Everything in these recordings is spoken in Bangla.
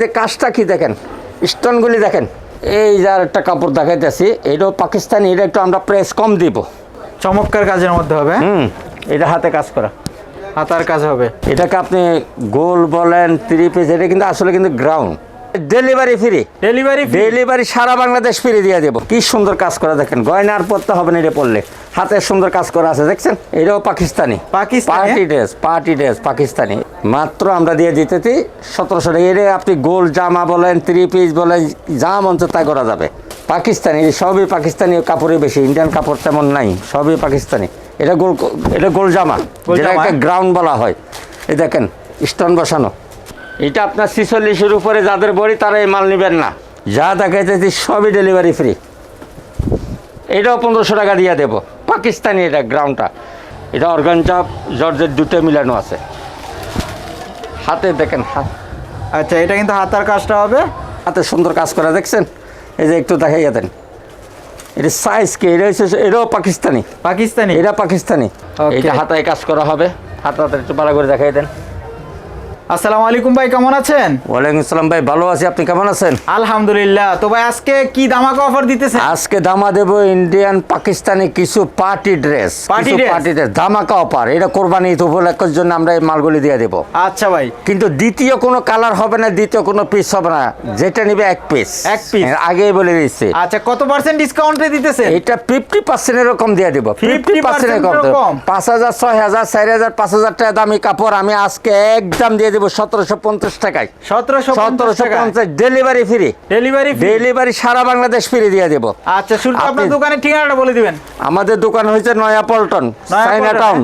যে কাজটা কি দেখেন? স্টোনগুলি দেখেন। এই যার একটা কাপড় দেখাইতেছি এটাও পাকিস্তানি এটা একটু আমরা প্রেস কম দিব। চমৎকার কাজের মধ্যে হবে হুম। এটা হাতে কাজ করা। হাতার কাজ হবে। এটাকে আপনি গোল বলেন থ্রি পিস এটা কিন্তু আসলে কিন্তু ground delivery free delivery delivery সারা বাংলাদেশ ফ্রি দিয়ে দেবো। কি সুন্দর কাজ করা দেখেন গয়নার পরতে হবে না এটা পড়লে হাতের সুন্দর কাজ করা আছে দেখছেন? এটাও Pakistani. Pakistani? Party dress party dress Pakistani. মাত্র আমরা দিয়ে দিতেছি সতেরোশো টাকা। এটা আপনি গোল জামা বলেন থ্রি পিস বলেন যা মঞ্চ তাই করা যাবে। পাকিস্তানি সবই পাকিস্তানি কাপড়ই বেশি ইন্ডিয়ান কাপড় তেমন নাই সবই পাকিস্তানি। এটা গোল এটা গোল জামা যেটা একটা গ্রাউন্ড বলা হয়। এই দেখেন স্টোন বসানো। এটা আপনার ছিচল্লিশের উপরে যাদের বড়ি তারা এই মাল নেবেন না। যা দেখাইতেছি সবই ডেলিভারি ফ্রি এটাও পনেরোশো টাকা দিয়ে দেবো। পাকিস্তানি এটা গ্রাউন্ডটা এটা অর্গানচা জর্জের দুটো মিলানো আছে। হাতে দেখেন হাত। আচ্ছা এটা কিন্তু হাতার কাজটা হবে। হাতে সুন্দর কাজ করা দেখছেন? এই যে একটু দেখাইয়া দেন। এটা সাইজ কি? এটা হচ্ছে এটাও পাকিস্তানি। পাকিস্তানি? এটা পাকিস্তানি. এটা হাতায় কাজ করা হবে। হাতাতে একটু ভালো করে দেখাই দেন। আসসালামু আলাইকুম ভাই কেমন আছেন? ওয়ালাইকুম আসসালাম ভাই ভালো আছি। আপনি কেমন আছেন? আলহামদুলিল্লাহ। তো ভাই আজকে কি দামাকা অফার দিতেছেন? আজকে দামা দেব ইন্ডিয়ান পাকিস্তানি কিছু পার্টি ড্রেস কিছু পার্টি ড্রেস ধামাকা অপার এটা কোরবানি ঈদ উপলক্ষের জন্য আমরা এই মালগুলি দিয়ে দেব। আচ্ছা ভাই। কিন্তু দ্বিতীয় কোনো কালার হবে না দ্বিতীয় কোনো পিস হবে না। যেটা নিবে এক পিস এক piece? আগেই বলে দিচ্ছি আচ্ছা কত পার্সেন্ট ডিসকাউন্টে দিতেছেন? এটা ফিফটি পার্সেন্ট এরকম দিয়ে দিব। ফিফটি 50% পার্সেন্ট এরকম? পাঁচ হাজার ছয় হাজার চার হাজার পাঁচ হাজার টাকা দামি কাপড় আমি আজকে একদম দিয়ে দেবো সতেরোশো পঞ্চাশ টাকায়। সতেরোশো সতেরোশো পঞ্চাশ ডেলিভারি ফ্রি। ডেলিভারি ডেলিভারি সারা বাংলাদেশ ফ্রি দিয়ে দেবো। আচ্ছা শুরু আপনার দোকানের ঠিকানাটা বলে দিবেন। আমাদের দোকান হয়েছে নয়া পল্টন চাইনা টাউন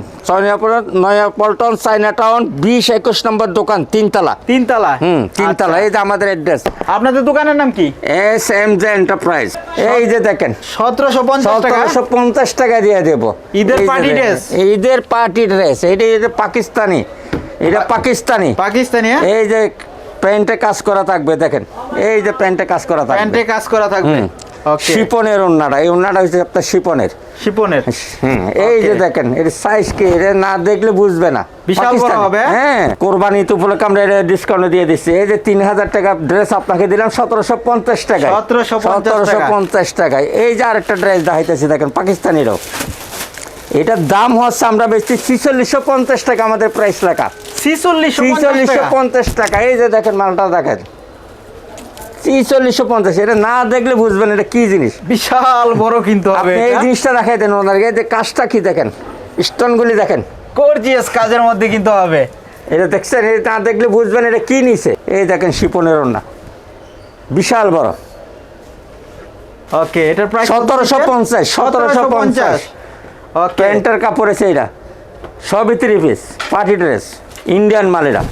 নয়া পল্টন চাইনা টাউন বিশ একুশ নম্বর দোকান তিনতলা। তিনতলা? হুম তিনতলা আচ্ছা। এই যে আমাদের অ্যাড্রেস আপনাদের দোকানের নাম কি? এস এম জে এন্টারপ্রাইজ এই যে দেখেন। সতেরোশো পঞ্চাশ টাকা? সতেরোশো পঞ্চাশ টাকা দিয়ে দেবো। ঈদের দেখেন, dress? ঈদের পার্টি ড্রেস এটা পাকিস্তানি। এটা পাকিস্তানি। পাকিস্তানি হ্যাঁ? এই যে প্যান্টে কাজ করা থাকবে দেখেন। এই যে প্যান্টে কাজ করা থাকবে। প্যান্টে কাজ করা থাকবে। শিপনের ওন্নাটা এই ওন্নাটা হচ্ছে আপনার শিপনের। শিপনের? এই যে দেখেন এর সাইজ কি? এটা না দেখলে বুঝবে না। বিশাল বড় হবে? হ্যাঁ? কোরবানি তো উপলক্ষে আমরা এটা ডিসকাউন্ট দিয়ে দিচ্ছি। এই যে তিন হাজার টাকা ড্রেস আপনাকে দিলাম সতেরোশো পঞ্চাশ টাকায়। 1750 সতেরোশো পঞ্চাশ টাকায়। এই যে আরেকটা ড্রেস দেখাইতেছি দেখেন পাকিস্তানিরও। এটার দাম হচ্ছে আমরা বেচছি ছিচল্লিশশো পঞ্চাশ টাকা আমাদের প্রাইস লেখা। ছিচল্লিশশো পঞ্চাশ টাকা? এই যে দেখেন মালটা দেখেন। ছিচল্লিশশো পঞ্চাশ এটা না দেখলে বুঝবেন এটা কি জিনিস। বিশাল বড় কিন্তু এই জিনিসটা দেখাই দেন ওনারকে এই যে কাজটা কি দেখেন? স্টোনগুলি দেখেন। গর্জিয়াস কাজের মধ্যে কিন্তু হবে। এটা দেখছেন? এটা না দেখলে বুঝবেন এটা কি নিছে? এই দেখেন শিপনের ওনা বিশাল বড়। ওকে এটার প্রাইস সতেরোশো পঞ্চাশ। সতেরোশো পঞ্চাশ। প্যান্টের কাপড় আছে এটা সবই three piece party dress Indian মালেরা।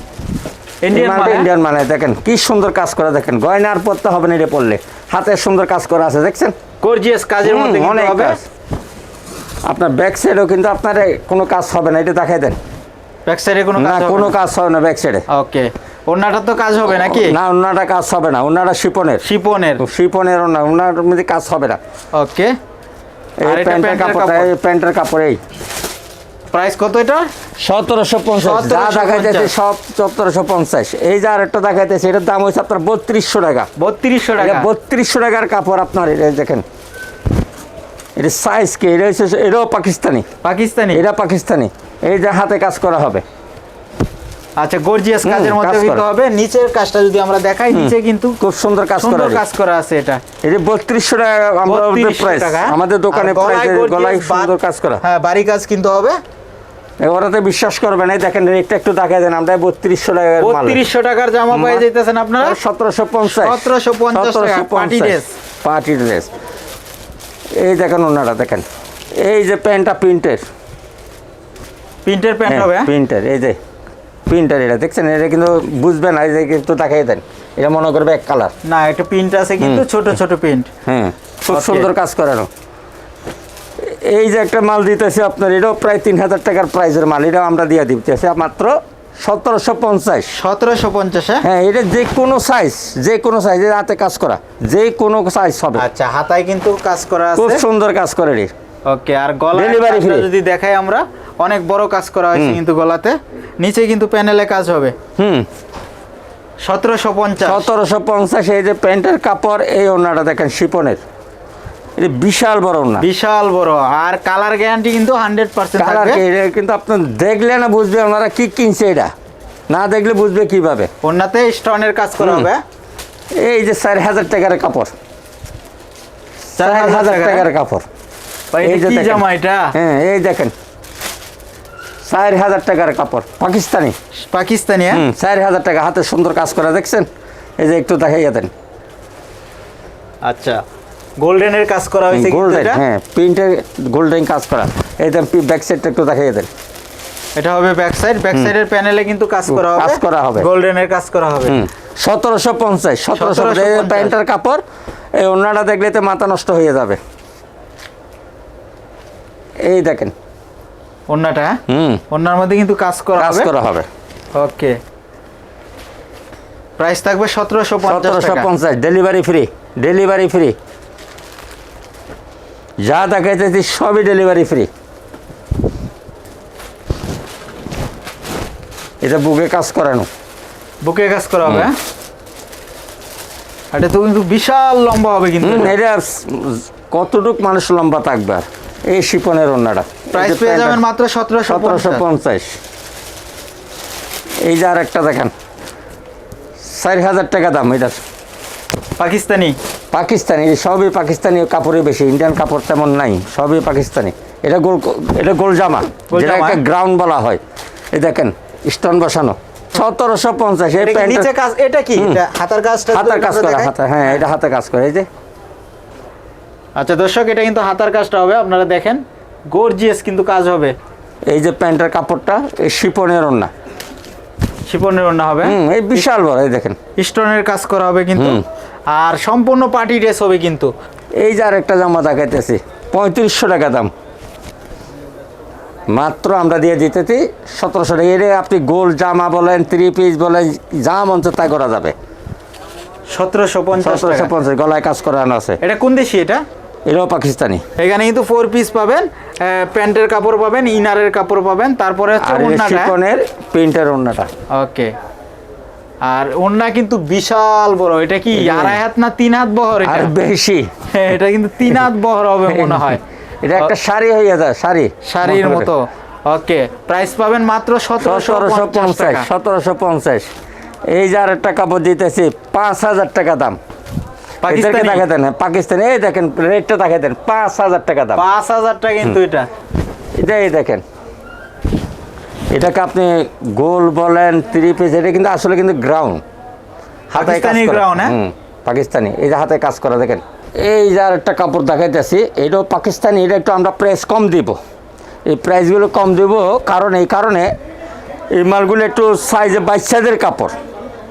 Indian মালে দেখেন কি সুন্দর কাজ করা দেখেন গয়নার পরতে হবে না এটা পড়লে হাতের সুন্দর কাজ করা আছে দেখছেন? গর্জিয়াস কাজের মধ্যে অনেক আপনার ব্যাক সাইডেও কিন্তু আপনার কোনো কাজ হবে না এটা দেখাই দেন। ব্যাক সাইডে কোনো না কাজ কোনো হবে কাজ হবে না ব্যাক সাইডে ওকে ওনাটা তো কাজ হবে নাকি? না ওনাটা কাজ হবে না ওনারা শিপনের। শিপনের। শিপনের ওনা ওনার মধ্যে কাজ হবে না। ওকে এই প্যান্টের কাপড়। এই প্যান্টের কাপড় এই। প্রাইস কত এটা? সতেরোশো পঞ্চাশ। যা দেখাইতেছে সব সতেরোশো পঞ্চাশ। এই যে আরেকটা দেখাইতেছে এটার দাম হচ্ছে আপনার বত্রিশশো টাকা। বত্রিশশো টাকা। বত্রিশশো টাকার কাপড় আপনার এটা দেখেন। এটা সাইজ কি? এটা হচ্ছে এটাও পাকিস্তানি। পাকিস্তানি। এটা পাকিস্তানি। এই যে হাতে কাজ করা হবে। আচ্ছা গর্জিয়াস কাজের মধ্যে কিন্তু হবে। নিচের কাজটা যদি আমরা দেখাই নিচে কিন্তু খুব সুন্দর কাজ করা সুন্দর কাজ করা আছে এটা। এই যে বত্রিশশো টাকা আমরা 3200 প্রাইস আমাদের দোকানে প্রাইস গলায় সুন্দর কাজ করা। হ্যাঁ বাড়ি কাজ কিন্তু হবে। ওরাতে বিশ্বাস করবে না। দেখেন রেটটা একটু দেখাই দেন। আমরা বত্রিশশো টাকা বত্রিশশো টাকার জামা পেয়ে মা- যেতেছেন আপনারা? সতেরোশো পঞ্চাশ। 1750 টাকা, party dress। Party dress. এই দেখেন ওনারা দেখেন। এই যে প্যান্টটা প্রিন্টের। প্রিন্টের প্যান্ট হবে প্রিন্টের এই যে। প্রিন্টার এটা দেখছেন? এটা কিন্তু বুঝবে না যে একটু দেখাই দেন। এটা মনে করবে এক কালার না একটা প্রিন্ট আছে কিন্তু ছোট ছোট প্রিন্ট হ্যাঁ খুব সুন্দর কাজ করানো। এই যে একটা মাল দিতেছে আপনার এটাও প্রায় তিন হাজার টাকার প্রাইজের মাল এটাও আমরা দিয়ে দিতেছি মাত্র সতেরোশো পঞ্চাশ। সতেরোশো পঞ্চাশ হ্যাঁ? হ্যাঁ এটা যে কোনো সাইজ যে কোনো সাইজে হাতে কাজ করা যে কোনো সাইজ হবে। আচ্ছা হাতায় কিন্তু কাজ করা খুব সুন্দর কাজ করে রে। ওকে আর গলা। যদি দেখাই আমরা অনেক বড় কাজ করা হয়েছে কিন্তু গলাতে। নিচে কিন্তু প্যানেলে কাজ হবে। হুম। সতেরোশো পঞ্চাশ। সতেরোশো পঞ্চাশ এই যে প্যান্টের কাপড় এই ওনাটা দেখেন শিপনের। এটা বিশাল বড় ওনা বিশাল বড়। আর কালার গ্যারান্টি কিন্তু হান্ড্রেড পার্সেন্ট কালার কিন্তু আপনার দেখলে না বুঝবে ওনারা কি কিনছে এটা। না দেখলে বুঝবে কীভাবে। ওনাতে স্টোনের কাজ করা। হবে। এই যে চার হাজার টাকার কাপড়। চার হাজার টাকার কাপড়। জামা এটা? হ্যাঁ এই দেখেন। চার হাজার টাকার কাপড় পাকিস্তানি। পাকিস্তানি হ্যাঁ? চার হাজার টাকা হাতে সুন্দর কাজ করা দেখছেন? এই যে একটু দেখাইয়া দেন। আচ্ছা গোল্ডেনের কাজ করা হয়েছে গোল্ডেন হ্যাঁ প্রিন্টের গোল্ডেন কাজ করা। এই দেন ব্যাক সাইডটা একটু দেখাইয়া দেন। এটা হবে ব্যাক সাইড ব্যাক সাইডের প্যানেলে কিন্তু কাজ করা হবে। কাজ করা হবে। গোল্ডেনের কাজ করা হবে। হুম সতেরোশো পঞ্চাশ সতেরোশো 1750 প্যান্টের কাপড় এই অন্যটা দেখলে তো মাথা নষ্ট হয়ে যাবে। এই দেখেন। ওন্নাটা হ্যাঁ? হুম। ওন্নার মধ্যে কিন্তু কাজ করা কাজ করা হবে। ওকে। প্রাইস থাকবে সতেরোশো সতেরোশো টাকা। পঞ্চাশ ডেলিভারি ফ্রি ডেলিভারি ফ্রি। যা দেখাইতেছি সবই ডেলিভারি ফ্রি। এটা বুকে কাজ করানো। বুকে কাজ করা হবে হ্যাঁ? এটা তো কিন্তু বিশাল লম্বা হবে কিন্তু। এটা কতটুক মানুষ লম্বা থাকবে আর? এই শিপনের অন্যটা প্রাইস পেয়ে যাবেন মাত্র সতেরোশো সতেরোশো পঞ্চাশ। এই যে আর একটা দেখেন। চার হাজার টাকা দাম এটার পাকিস্তানি? পাকিস্তানি সবই পাকিস্তানি কাপড়ই বেশি। ইন্ডিয়ান কাপড় তেমন নাই সবই পাকিস্তানি। এটা গোল এটা গোল জামা যেটা একটা গ্রাউন্ড বলা হয়। এই দেখেন স্টোন বসানো। সতেরোশো পঞ্চাশ এই এটা কি নিচে কাজ এটা কি? এটা হাতার হাতের কাজ করে করা হাতে হ্যাঁ এটা হাতে কাজ করে। এই যে আচ্ছা দর্শক এটা কিন্তু হাতার কাজটা হবে আপনারা দেখেন গর্জিয়াস কিন্তু কাজ হবে। এই যে প্যান্টের কাপড়টা এই শিপনের ওন্না শিপনের ওন্না হবে। হুম এই বিশাল বড় এই দেখেন। স্টোনের কাজ করা হবে কিন্তু। আর সম্পূর্ণ পার্টি ড্রেস হবে কিন্তু। এই যে আরেকটা জামা দেখাইতেছি পঁয়ত্রিশশো টাকা দাম। মাত্র আমরা দিয়ে দিতেছি সতেরোশো টাকা। এর আপনি গোল জামা বলেন থ্রি পিস বলেন যা মঞ্চ তা করা যাবে। সতেরোশো পঞ্চাশ সতেরোশো পঞ্চাশ গলায় কাজ করানো আছে। এটা কোন দেশি এটা? এটাও পাকিস্তানি। এখানে কিন্তু ফোর পিস পাবেন প্যান্টের কাপড় পাবেন ইনারের কাপড় পাবেন তারপরে হচ্ছে আর ওন্নাটা প্রিন্টের ওন্নাটা ওকে। আর ওন্না কিন্তু বিশাল বড় এটা কি আড়াই হাত না তিন হাত বহর এটা? আর বেশি। হ্যাঁ, এটা কিন্তু তিন হাত বহর হবে মনে হয়। এটা একটা শাড়ি হয়ে যায় শাড়ি। শাড়ির মতো। ওকে প্রাইস পাবেন মাত্র সতেরোশো পঞ্চাশ সতেরোশো পঞ্চাশ। এই যে আরেকটা কাপড় দিতেছি পাঁচ হাজার টাকা দাম। পাকিস্তানি। দেখা দেন পাকিস্তানি। এই দেখেন রেটটা দেখা দেন পাঁচ হাজার টাকা দাম। পাঁচ হাজার টাকা কিন্তু এটা এটা। এই দেখেন। এটাকে আপনি গোল বলেন থ্রি পিস এটা কিন্তু আসলে কিন্তু গ্রাউন্ড পাকিস্তানি ground, হ্যাঁ? পাকিস্তানি। এই যে হাতে কাজ করা দেখেন। এই যে আর একটা কাপড় দেখাইতেছি এটাও পাকিস্তানি এটা একটু আমরা প্রাইস কম দিব। এই প্রাইসগুলো কম দিব কারণ এই কারণে এই মালগুলো একটু সাইজে বাচ্চাদের কাপড়।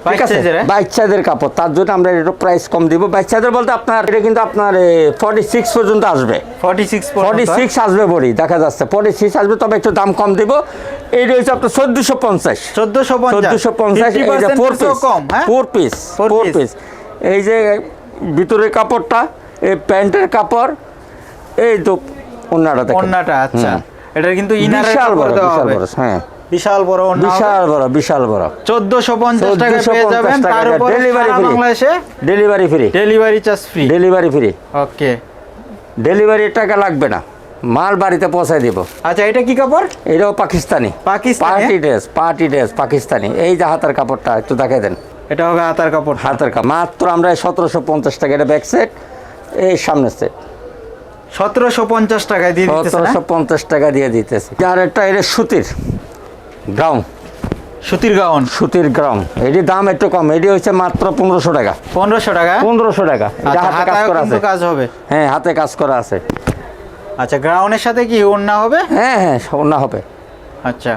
ঠিক আছে? বাচ্চাদের, হ্যাঁ? কাপড় তার জন্য আমরা একটু প্রাইস কম দিব। বাচ্চাদের বলতে আপনার এটা কিন্তু আপনার ফর্টি সিক্স পর্যন্ত আসবে। ফর্টি সিক্স ফর্টি সিক্স আসবে বড়ি দেখা যাচ্ছে। ফর্টি সিক্স আসবে তবে একটু দাম কম দিব। এইটা হচ্ছে আপনার চোদ্দোশো পঞ্চাশ। চোদ্দশো পঞ্চাশ। চোদ্দোশো পঞ্চাশ four piece four piece four piece এই যে ভিতরের কাপড়টা এই প্যান্টের কাপড় এই তো অন্যটা ওন্নাটা আচ্ছা। এটার কিন্তু ইনারের বিশাল কাপড় দেওয়া হবে। বড় হ্যাঁ। বিশাল বড় বিশাল বড় বিশাল বড়। চোদ্দশো পঞ্চাশ টাকা পেয়ে যাবেন তার উপরে সারা বাংলাদেশে delivery free delivery charge free delivery free okay ডেলিভারির টাকা লাগবে না। মাল বাড়িতে পৌঁছায় দিব। আচ্ছা এটা কি কাপড়? এটাও Pakistani. Pakistani party dress party dress Pakistani. এই যে হাতের কাপড়টা একটু দেখাই দেন। এটা হবে হাতার কাপড় হাতের কাপড় মাত্র আমরা সতেরোশো পঞ্চাশ টাকা এটা ব্যাক সেট এই সামনের সেট সতেরোশো পঞ্চাশ টাকায় দিয়ে সতেরোশো পঞ্চাশ টাকা দিয়ে দিতেছি। আর একটা এটা সুতির। গ্রাউন্ড সুতির গাউন। সুতির গ্রাউন্ড এটির দাম একটু কম। এটি হচ্ছে মাত্র পনেরোশো টাকা। পনেরোশো টাকা? পনেরোশো টাকা। আচ্ছা, হাতে কাজ করা আছে। কাজ হবে। হ্যাঁ হাতে কাজ করা আছে। আচ্ছা গ্রাউনের সাথে কি ওন্না হবে? হ্যাঁ হ্যাঁ ওনা হবে। আচ্ছা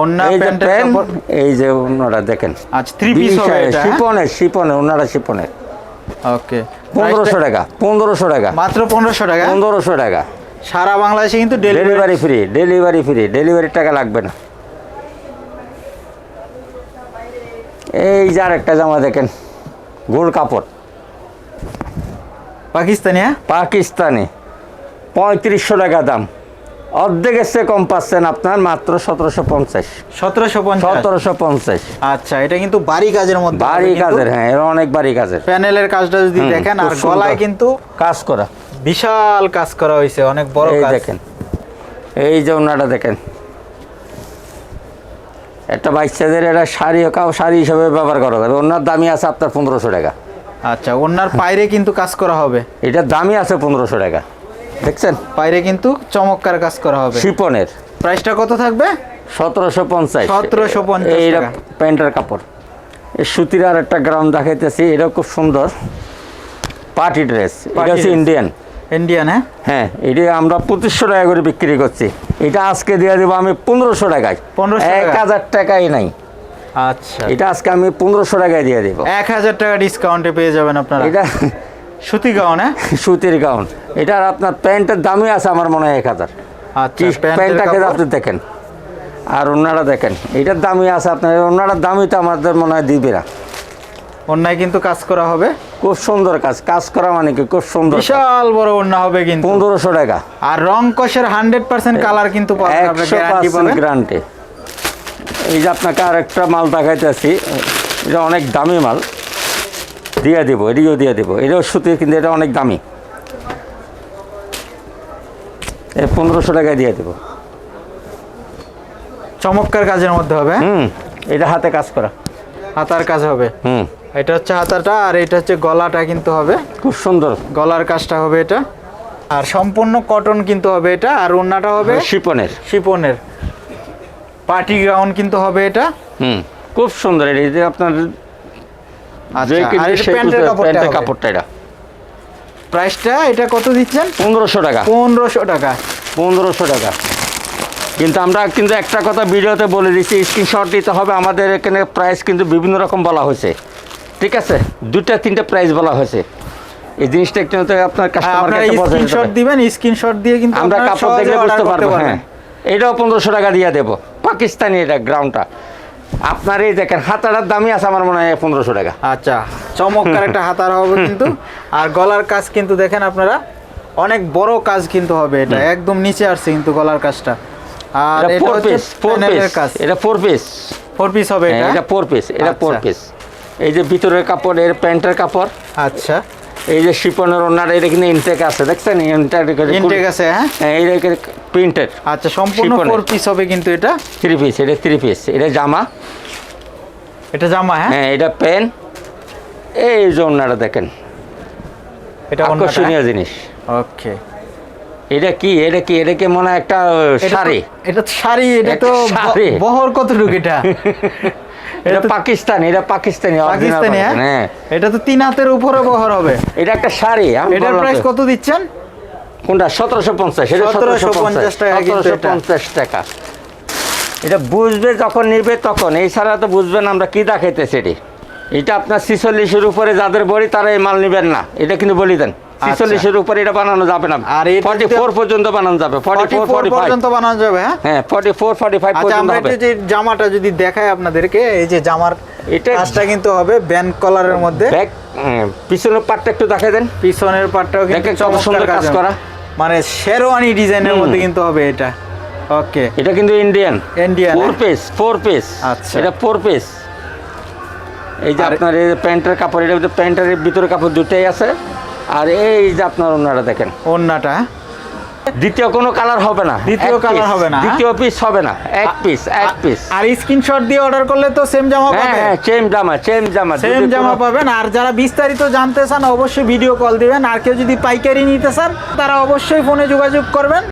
ওন্না এই যে প্যান্টের এই যে ওনারা দেখেন। আচ্ছা থ্রি পিস হবে এটা? শিপনের শিপনের ওনারা শিপনের ওকে। পনেরোশো টাকা পনেরোশো টাকা। মাত্র পনেরোশো টাকা? পনেরোশো টাকা। সারা বাংলাদেশে কিন্তু delivery delivery free delivery free ডেলিভারির টাকা লাগবে না। এই যার একটা জামা দেখেন গোল কাপড়। পাকিস্তানি হ্যাঁ? পাকিস্তানি। পঁয়ত্রিশশো টাকা দাম। অর্ধেক এসে কম পাচ্ছেন আপনার মাত্র সতেরোশো পঞ্চাশ। সতেরোশো সতেরোশো পঞ্চাশ। আচ্ছা এটা কিন্তু বাড়ি কাজের মধ্যে বাড়ি কাজের হ্যাঁ এর অনেক বাড়ি কাজের। প্যানেলের কাজটা যদি দেখেন আর। গলায় কিন্তু কাজ করা। বিশাল কাজ করা হয়েছে অনেক বড় কাজ। দেখেন এই যে ওনাটা দেখেন একটা বাচ্চাদের এটা শাড়ি কাউ শাড়ি হিসাবে ব্যবহার করা যাবে। ওনার দামি আছে আপনার পনেরোশো টাকা। আচ্ছা ওনার পায়রে কিন্তু কাজ করা হবে। এটার দামই আছে পনেরোশো টাকা। দেখছেন? পায়রে কিন্তু চমৎকার কাজ করা হবে। শিপনের প্রাইসটা কত থাকবে? সতেরোশো পঞ্চাশ। 1750 এইটা টাকা। প্যান্টের কাপড়। এই সুতির আর একটা গ্রাউন্ড দেখাইতেছি এটা খুব সুন্দর। Party dress. এটা হচ্ছে ইন্ডিয়ান। ইন্ডিয়ান হ্যাঁ হ্যাঁ এটা আমরা পঁচিশশো টাকা করে বিক্রি করছি। এটা আজকে দিয়ে দেবো আমি পনেরোশো টাকায়। 1500 এক হাজার টাকাই নাই। আচ্ছা। এটা আজকে আমি পনেরোশো টাকায় দিয়ে দেবো। এক হাজার টাকা ডিসকাউন্টে পেয়ে যাবেন আপনারা। এটা সুতি গাউন হ্যাঁ সুতির গাউন এটার আপনার প্যান্টের দামই আছে আমার মনে হয় এক হাজার। আচ্ছা প্যান্টটাকে আপনি দেখেন। আর ওনারা দেখেন। এটার দামই আছে আপনার ওনারার দামই তো আমাদের মনে হয় দিবে না। অন্যায় কিন্তু কাজ করা হবে। খুব সুন্দর কাজ কাজ করা মানে কি? খুব সুন্দর বিশাল বড় অন্য হবে কিন্তু। পনেরোশো টাকা। আর রং কষের হান্ড্রেড পার্সেন্ট কালার কিন্তু গ্যারান্টি এই যে আপনাকে আর একটা মাল দেখাইতেছি এটা অনেক দামি মাল। দিয়ে দিব এটিও দিয়ে দিব। এটাও সুতির কিন্তু এটা অনেক দামি। এই পনেরোশো টাকায় দিয়ে দেবো। চমৎকার কাজের মধ্যে হবে? হুম এটা হাতে কাজ করা। হাতার কাজ হবে। হুম। এটা হচ্ছে হাতাটা আর এটা হচ্ছে গলাটা কিন্তু হবে। খুব সুন্দর। গলার কাজটা হবে এটা। আর সম্পূর্ণ কটন কিন্তু হবে এটা আর ওন্নাটা হবে শিপনের শিপনের পার্টি গাউন কিন্তু হবে এটা। হুম খুব সুন্দর। এই যে আপনার আচ্ছা। কাপড়টা এটা। প্রাইসটা এটা কত দিচ্ছেন? পনেরোশো টাকা। পনেরোশো টাকা। পনেরোশো টাকা। কিন্তু আমরা কিন্তু একটা কথা ভিডিওতে বলে দিচ্ছি স্ক্রিনশট দিতে হবে। আমাদের এখানে প্রাইস কিন্তু বিভিন্ন রকম বলা হয়েছে। ঠিক আছে? দুটা তিনটা প্রাইস বলা হয়েছে। এই জিনিসটা একটু আপনার হ্যাঁ, কাস্টমার কাছে স্ক্রিনশট দিবেন স্ক্রিনশট দিয়ে কিন্তু আমরা কাপড় দেখলে বুঝতে পারব হ্যাঁ। এটাও পনেরোশো টাকা দিয়ে দেবো। পাকিস্তানি এটা গ্রাউন্ডটা আপনার এই দেখেন হাতাটার দামই আছে আমার মনে হয় পনেরোশো টাকা। আচ্ছা চমৎকার একটা হাতার হবে কিন্তু। আর গলার কাজ কিন্তু দেখেন আপনারা অনেক বড় কাজ কিন্তু হবে এটা। একদম নিচে আসছে কিন্তু গলার কাজটা। আর এটা এটা ফোর হচ্ছে পিস ফোর পিস এটা ফোর পিস ফোর পিস হবে এটা? এটা ফোর পিস এটা ফোর আচ্ছা। পিস এই যে ভিতরের কাপড় এর প্যান্টের কাপড়। আচ্ছা। এই যে শিপনের ওনার এটা কিন্তু ইনটেক আছে দেখছেন? ইনটেক আছে হ্যাঁ? হ্যাঁ এই প্রিন্টেড আচ্ছা সম্পূর্ণ ফোর পিস হবে কিন্তু এটা? থ্রি পিস এটা থ্রি পিস এটা জামা। এটা জামা হ্যাঁ? হ্যাঁ এটা প্যান এই যে ওনারা দেখেন। এটা আকর্ষণীয় জিনিস। ওকে এটা কি? এটা কি? এটা কি মনে হয় একটা শাড়ি? এটা শাড়ি এটা তো। বহর কতটুকু এটা? এটা পাকিস্তানি এটা পাকিস্তানি পাকিস্তানি হ্যাঁ? হ্যাঁ। এটা তো তিন হাতের উপরে বহর হবে। এটা একটা শাড়ি এটার প্রাইস কত দিচ্ছেন? কোনটা? সতেরোশো পঞ্চাশ এটা 1750 টাকা সতেরোশো পঞ্চাশ টাকা। এটা বুঝবে যখন নিবে তখন। এই ছাড়া তো বুঝবেন আমরা কি দেখাইতেছি এটি। এটা আপনার ছিচল্লিশের উপরে যাদের বড়ি তারা এই মাল নিবেন না। এটা কিন্তু বলি দেন। ছিচল্লিশের উপরে এটা বানানো যাবে না। আর এটা ফর্টি যদি- ফোর পর্যন্ত বানানো যাবে। ফর্টি ফোর 44 ফর্টি ফাইভ পর্যন্ত বানানো যাবে হ্যাঁ? হ্যাঁ ফর্টি ফোর ফর্টি ফাইভ আচ্ছা পর্যন্ত হবে। যে জামাটা যদি দেখাই আপনাদেরকে এই যে জামার এটা- কাজটা কিন্তু হবে ব্যান্ড কলারের মধ্যে। ব্যাক পিছনের পার্টটা একটু দেখাই দেন। পিছনের পাটটাও কিন্তু চমৎকার সুন্দর কাজ করা। মানে শেরওয়ানি ডিজাইনের মধ্যে কিন্তু হবে এটা। ওকে। এটা কিন্তু ইন্ডিয়ান Indian, ফোর হ্যাঁ? পিস ফোর পিস আচ্ছা। এটা ফোর পিস এই যে আপনার প্যান্টের কাপড় এটা প্যান্টের ভিতরে কাপড় দুটাই আছে। আর এই যে আপনার অন্যটা দেখেন। হ্যাঁ? দ্বিতীয় কোনো কালার হবে না। দ্বিতীয় কালার হবে না, হ্যাঁ? দ্বিতীয় পিস হবে না। এক পিস এক পিস আর স্ক্রিনশট দিয়ে অর্ডার করলে তো সেম জামা হ্যাঁ পাবেন হ্যাঁ সেম জামা সেম জামা। সেম জামা পাবেন। আর যারা বিস্তারিত জানতে চান অবশ্যই ভিডিও কল দিবেন। আর কেউ যদি পাইকারি নিতে চান তারা অবশ্যই ফোনে যোগাযোগ করবেন।